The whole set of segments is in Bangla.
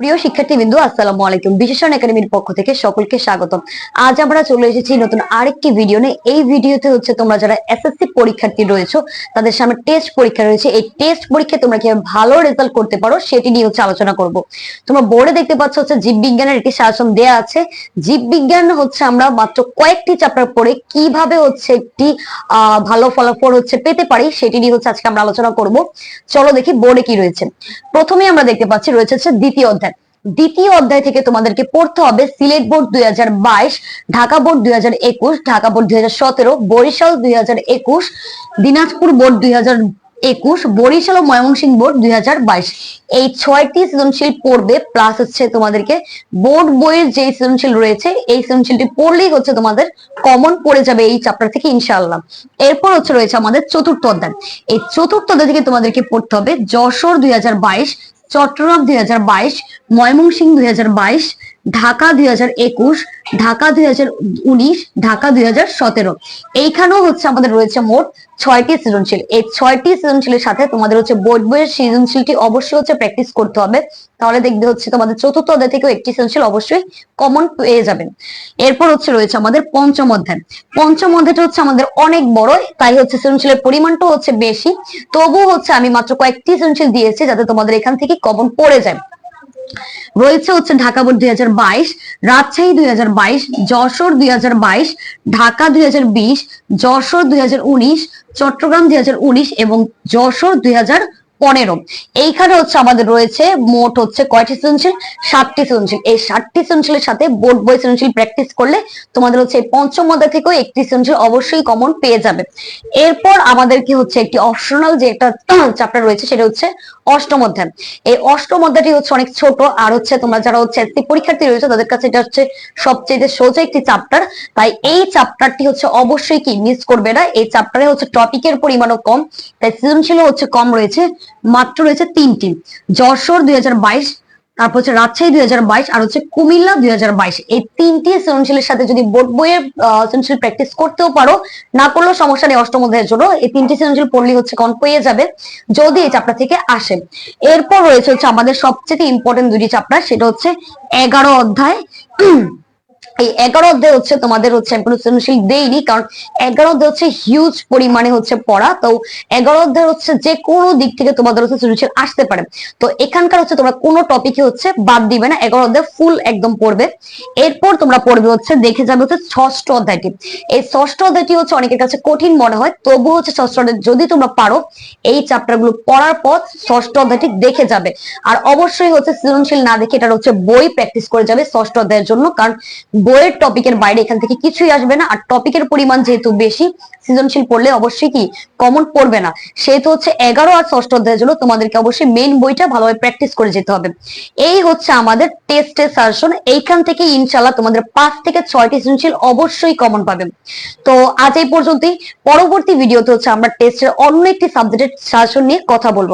প্রিয় শিক্ষার্থীবৃন্দ, আসসালামু আলাইকুম। বিশেষণ একাডেমির পক্ষ থেকে সকলকে স্বাগতম। আজ আমরা চলে এসেছি নতুন আরেকটি ভিডিও নিয়ে। এই ভিডিওতে হচ্ছে তোমরা যারা এসএসসি পরীক্ষার্থী রয়েছো, তাদের সামনে টেস্ট পরীক্ষা রয়েছে। এই টেস্ট পরীক্ষায় তোমরা কীভাবে ভালো রেজাল্ট করতে পারো, সেটি নিয়ে হচ্ছে আলোচনা করব। তোমরা বোর্ডে দেখতে পাচ্ছ হচ্ছে জীববিজ্ঞানের একটি শাসন দেয়া আছে। জীববিজ্ঞান হচ্ছে আমরা মাত্র কয়েকটি চ্যাপ্টার পড়ে কীভাবে হচ্ছে একটি আহ ভালো ফলাফল হচ্ছে পেতে পারি, সেটি নিয়ে হচ্ছে আজকে আমরা আলোচনা করব। চলো দেখি বোর্ডে কি রয়েছে। প্রথমে আমরা দেখতে পাচ্ছি রয়েছে হচ্ছে দ্বিতীয় অধ্যায়। দ্বিতীয় অধ্যায় থেকে তোমাদেরকে পড়তে হবে সিলেট বোর্ড দুই হাজার বাইশ, ঢাকা বোর্ড দুই ঢাকা বোর্ড দুই বরিশাল দুই হাজার একুশ, দিনাজপুর বোর্ড দুই একুশ, বরিশাল ও ময়মনসিংহ বোর্ড দুই এই ছয়টি সৃজনশীল পড়বে প্লাস হচ্ছে তোমাদেরকে বোর্ড বইয়ের যে সৃজনশীল রয়েছে, এই সৃজনশীলটি পড়লেই হচ্ছে তোমাদের কমন পড়ে যাবে এই চ্যাপ্টার থেকে, ইনশাআল্লাহ। এরপর হচ্ছে রয়েছে আমাদের চতুর্থ অধ্যায়। এই চতুর্থ অধ্যায় থেকে তোমাদেরকে পড়তে হবে যশোর দুই হাজার বাইশ চট্টগ্রাম দুই হাজার বাইশ ময়মনসিংহ দুই হাজার বাইশ ঢাকা দুই হাজার একুশ, ঢাকা দুই হাজার উনিশ, ঢাকা দুই হাজার সতেরো। এইখানেও হচ্ছে আমাদের রয়েছে মোট ছয়টি সৃজনশীল। এই ছয়টি সৃজনশীলের সাথে তোমাদের হচ্ছে বোর্ড বইয়ের সৃজনশীলটি অবশ্যই হচ্ছে প্র্যাকটিস করতে হবে। তাহলে দেখবে হচ্ছে তোমাদের চতুর্থ অধ্যায় থেকেও একটি সৃজনশীল অবশ্যই কমন পেয়ে যাবেন। এরপর হচ্ছে রয়েছে আমাদের পঞ্চম অধ্যায়। পঞ্চম অধ্যায়টা হচ্ছে আমাদের অনেক বড়, তাই হচ্ছে সৃজনশীলের পরিমাণটাও হচ্ছে বেশি। তবু হচ্ছে আমি মাত্র কয়েকটি সৃজনশীল দিয়েছি যাতে তোমাদের এখান থেকে কমন পড়ে যায়। রয়েছে হচ্ছে ঢাকা বোর্ড দুই হাজার বাইশ, রাজশাহী দুই হাজার বাইশ, যশোর দুই হাজার বাইশ, ঢাকা দুই হাজার বিশ, যশোর দুই হাজার উনিশ, চট্টগ্রাম দুই হাজার উনিশ এবং যশোর দুই হাজার পনেরো। এইখানে হচ্ছে আমাদের রয়েছে মোট হচ্ছে কয়টি সৃজনশীল? ষাটটি সৃজনশীল। এই ষাটটি সৃজনশীলের সাথে বোর্ড বই সৃজনশীল প্র্যাকটিস করলে তোমাদের হচ্ছে পঞ্চম অধ্যায় থেকেও একটি সৃজনশীল অবশ্যই কমন পেয়ে যাবে। এরপর আমাদেরকে হচ্ছে একটি অপশনাল যে একটা চ্যাপ্টার রয়েছে সেটা হচ্ছে অষ্টম অধ্যায়। এই অষ্টম অধ্যায়টি হচ্ছে অনেক ছোট আর হচ্ছে তোমরা যারা হচ্ছে এসসি পরীক্ষার্থী রয়েছে তাদের কাছে এটা হচ্ছে সবচেয়ে সোজা একটি চ্যাপ্টার তাই এই চ্যাপ্টারটি হচ্ছে অবশ্যই কি মিস করবে না? এই চ্যাপ্টারে হচ্ছে টপিকের পরিমাণও কম। তাই সৃজনশীলও হচ্ছে কম রয়েছে। মাত্র রয়েছে তিনটি। যশোর দুই হাজার বাইশ, তারপর হচ্ছে রাজশাহী দুই হাজার বাইশ, আর হচ্ছে কুমিল্লা দুই হাজার বাইশ। এই তিনটি সৃজনশীলের সাথে যদি বোর্ড বইয়ের সৃজনশীল প্র্যাকটিস করতেও পারো, না করলেও সমস্যা নেই অষ্টম অধ্যায়ের জন্য। এই তিনটি সৃজনশীল পড়লে হচ্ছে কন পেয়ে যাবে, যদি এই চ্যাপ্টার থেকে আসে। এরপর রয়েছে হচ্ছে আমাদের সবচেয়ে ইম্পর্টেন্ট দুটি চ্যাপ্টার সেটা হচ্ছে এগারো অধ্যায়। এই এগারো অধ্যায় হচ্ছে তোমাদের হচ্ছে আমি কোনো সৃজনশীল দেইনি, কারণ এগারো অধ্যায় হচ্ছে হিউজ পরিমাণে হচ্ছে পড়া। তো এগারো অধ্যায় হচ্ছে যে কোনো দিক থেকে তোমাদের হচ্ছে সৃজনশীল আসতে পারে। তো এখানকার হচ্ছে তোমরা কোনো টপিকে হচ্ছে বাদ দিবে না, এগারো অধ্যায় ফুল একদম পড়বে। এরপর তোমরা পড়বে হচ্ছে, দেখে যাবে হচ্ছে ষষ্ঠ অধ্যায়টি। এই ষষ্ঠ অধ্যায়টি হচ্ছে অনেকের কাছে কঠিন মনে হয় তবু হচ্ছে ষষ্ঠ অধ্যায় যদি তোমরা পারো, এই চ্যাপ্টারগুলো পড়ার পর ষষ্ঠ অধ্যায়টি দেখে যাবে। আর অবশ্যই হচ্ছে সৃজনশীল না দেখে এটা হচ্ছে বই প্র্যাকটিস করে যাবে ষষ্ঠ অধ্যায়ের জন্য, কারণ বইয়ের টপিকের বাইরে এখান থেকে কিছুই আসবে না। আর টপিকের পরিমাণ যেহেতু বেশি, সৃজনশীল পড়লে অবশ্যই কি কমন পড়বে না। সেহেতু হচ্ছে এগারো আর ষষ্ঠ অধ্যায়ের জন্য তোমাদেরকে অবশ্যই মেইন বইটা ভালোভাবে প্র্যাকটিস করে যেতে হবে। এই হচ্ছে আমাদের টেস্টের সাজেশন এইখান থেকে ইনশাল্লাহ তোমাদের পাঁচ থেকে ছয়টি সৃজনশীল অবশ্যই কমন পাবে। তো আজ এই পর্যন্তই। পরবর্তী ভিডিওতে হচ্ছে আমরা টেস্টের অন্য একটি সাবজেক্টের সাজেশন নিয়ে কথা বলব।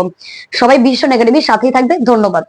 সবাই ভীষণ একাডেমির সাথেই থাকবে। ধন্যবাদ।